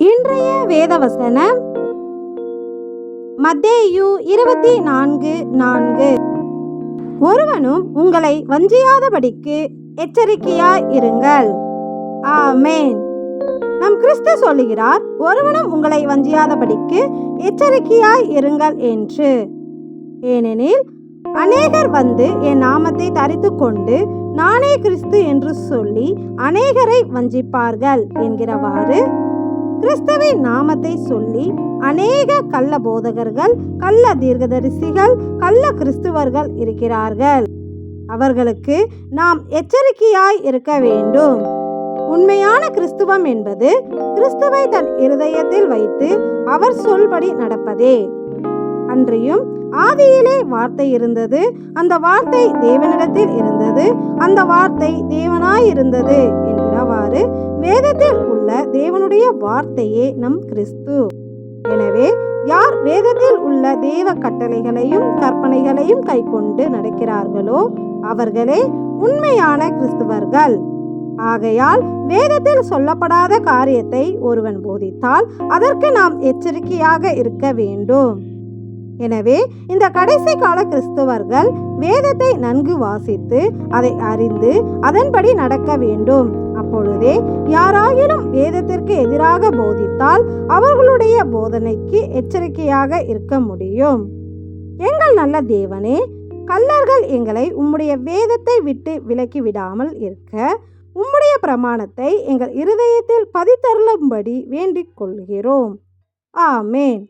இன்றைய வேதவசனம். மத்தேயு இருபத்தி நான்கு. நான்கு ஒருவனும் உங்களை வஞ்சியாதபடிக்கு எச்சரிக்கையாய் இருங்கள். ஆமேன். நம் கிறிஸ்து சொல்லுகிறார் ஒருவனும் உங்களை வஞ்சியாதபடிக்கு எச்சரிக்கையாய் இருங்கள் என்று. ஏனெனில் அநேகர் வந்து என் நாமத்தை தரித்து கொண்டு நானே கிறிஸ்து என்று சொல்லி அநேகரை வஞ்சிப்பார்கள் என்கிறவாறு கிறிஸ்தவை நாமத்தை சொல்லி அநேக கள்ள போதகர்கள் கள்ள தீர்க்கதரிசிகள் கள்ள கிறிஸ்துவர்கள் இருக்கிறார்கள். அவர்களுக்கு நாம் எச்சரிக்கையாய் இருக்க வேண்டும். உண்மையான கிறிஸ்துவம் என்பது கிறிஸ்துவை தன் இருதயத்தில் வைத்து அவர் சொல்படி நடப்பதே. அன்றியும் ஆதியிலே வார்த்தை இருந்தது அந்த வார்த்தை தேவனிடத்தில் இருந்தது அந்த வார்த்தை தேவனாய் இருந்தது தேவனுடைய வார்த்தையே நம் கிறிஸ்து. எனவே யார் வேதத்தில் உள்ள தேவ கட்டளைகளையும் கற்பனைகளையும் கைக்கொண்டு நடக்கிறார்களோ அவர்களே உண்மையான கிறிஸ்துவர்கள். ஆகையால் வேதத்தில் சொல்லப்படாத காரியத்தை ஒருவன் போதித்தால் அதற்கு நாம் எச்சரிக்கையாக இருக்க வேண்டும். எனவே இந்த கடைசி கால கிறிஸ்தவர்கள் வேதத்தை நன்கு வாசித்து அதை அறிந்து அதன்படி நடக்க வேண்டும். அப்பொழுதே யாராயினும் வேதத்திற்கு எதிராக போதித்தால் அவர்களுடைய போதனைக்கு எச்சரிக்கையாக இருக்க முடியும். எங்கள் நல்ல தேவனே கல்லர்கள் எங்களை உம்முடைய வேதத்தை விட்டு விலக்கி விடாமல் இருக்க உம்முடைய பிரமாணத்தை எங்கள் இருதயத்தில் பதித்தருளும்படி வேண்டிக் கொள்கிறோம். ஆமேன்.